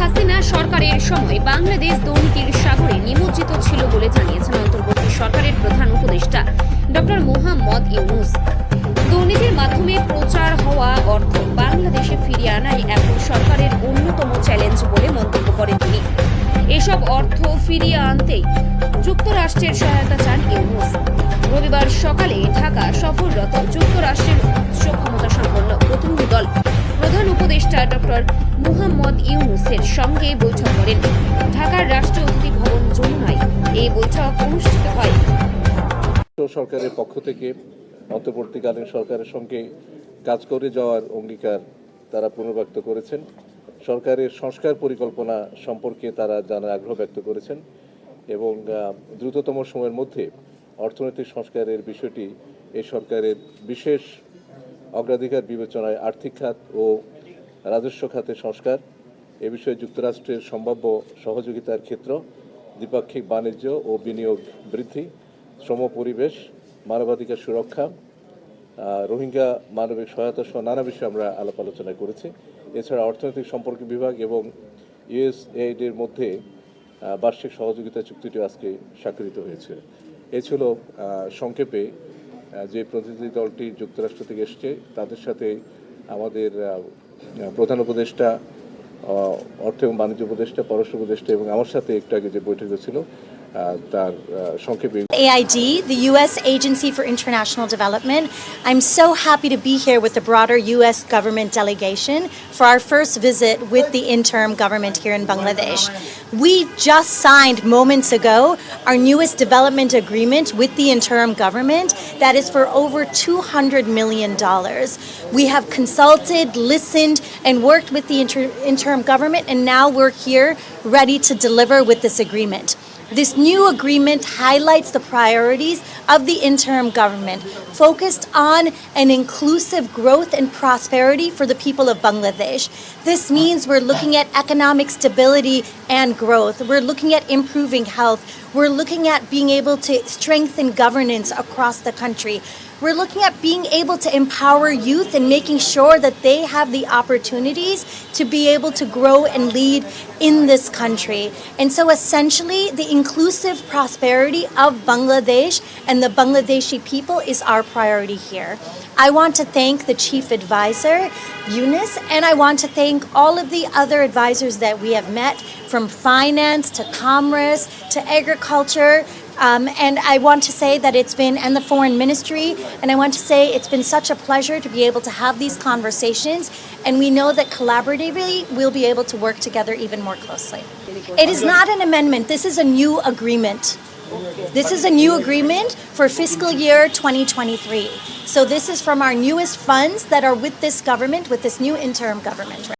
হাসিনা সরকারের সময় বাংলাদেশ দুর্নীতির সাগরে নিমজ্জিত ছিল বলে জানিয়েছেন অন্তর্বর্তী সরকারের প্রধান উপদেষ্টা ডক্টর মোহাম্মদ ইউনুস। দুর্নীতির মাধ্যমে প্রচার হওয়া অর্থ বাংলাদেশে ফিরিয়ে আনাই এখন সরকারের অন্যতম চ্যালেঞ্জ বলে মন্তব্য করেন তিনি। এসব অর্থ ফিরিয়ে আনতে যুক্তরাষ্ট্রের সহায়তা চান ইউনুস। রবিবার সকালে ঢাকা সফররত যুক্তরাষ্ট্রের উচ্চ ক্ষমতা সম্পন্ন প্রতিনিধি দল প্রধান উপদেষ্টা ডক্টর মুহাম্মদ ইউনুসের সঙ্গে বৈঠক করেন। ঢাকার রাষ্ট্রীয় অতিথি ভবন যমুনায় এই বৈঠক অনুষ্ঠিত হয়। সরকারের পক্ষ থেকে অন্তর্বর্তীকালীন সরকারের সঙ্গে কাজ করে যাওয়ার অঙ্গীকার তারা পুনর্ব্যক্ত করেছেন। সরকারের সংস্কার পরিকল্পনা সম্পর্কে তারা জানার আগ্রহ ব্যক্ত করেছেন এবং দ্রুততম সময়ের মধ্যে অর্থনৈতিক সংস্কারের বিষয়টি এই সরকারের বিশেষ অগ্রাধিকার বিবেচনায় আর্থিক খাত ও রাজস্ব খাতে সংস্কার, এ বিষয়ে যুক্তরাষ্ট্রের সম্ভাব্য সহযোগিতার ক্ষেত্র, দ্বিপাক্ষিক বাণিজ্য ও বিনিয়োগ বৃদ্ধি, শ্রম পরিবেশ, মানবাধিকার সুরক্ষা রোহিঙ্গা মানবিক সহায়তা সহ নানা বিষয়ে আমরা আলাপ আলোচনা করেছি। এছাড়া অর্থনৈতিক সম্পর্ক বিভাগ এবং ইউএসএইড এর মধ্যে বার্ষিক সহযোগিতা চুক্তিটি আজকে স্বাক্ষরিত হয়েছে। এ ছিল সংক্ষেপে যে প্রতিনিধি দলটি যুক্তরাষ্ট্র থেকে এসছে, তাদের সাথে আমাদের প্রধান উপদেষ্টা অর্থ এবং বাণিজ্য উপদেষ্টা, পররাষ্ট্র উপদেষ্টা এবং আমার সাথে একটু আগে যে বৈঠক ছিল তার আহ, সংক্ষেপে AID, the U.S. Agency for International Development. I'm so happy to be here with the broader U.S. government delegation for our first visit with the interim government here in Bangladesh. We just signed moments ago our newest development agreement with the interim government that is for over $200 million. We have consulted, listened, and worked with the inter- interim government, and now we're here ready to deliver with this agreement. This new agreement highlights the priorities of the interim government, focused on an inclusive growth and prosperity for the people of Bangladesh. This means we're looking at economic stability and growth. We're looking at improving health. We're looking at being able to strengthen governance across the country. We're looking at being able to empower youth and making sure that they have the opportunities to be able to grow and lead in this country. And so essentially, the inclusive prosperity of Bangladesh and the Bangladeshi people is our priority here. I want to thank the chief advisor, Eunice, and I want to thank all of the other advisors that we have met from finance to commerce to agriculture. Um, and I want to say that it's been, and the foreign ministry, and I want to say it's been such a pleasure to be able to have these conversations. And we know that collaboratively we'll be able to work together even more closely. It is not an amendment, this is a new agreement. This is a new agreement for fiscal year 2023. So this is from our newest funds that are with this government, with this new interim government.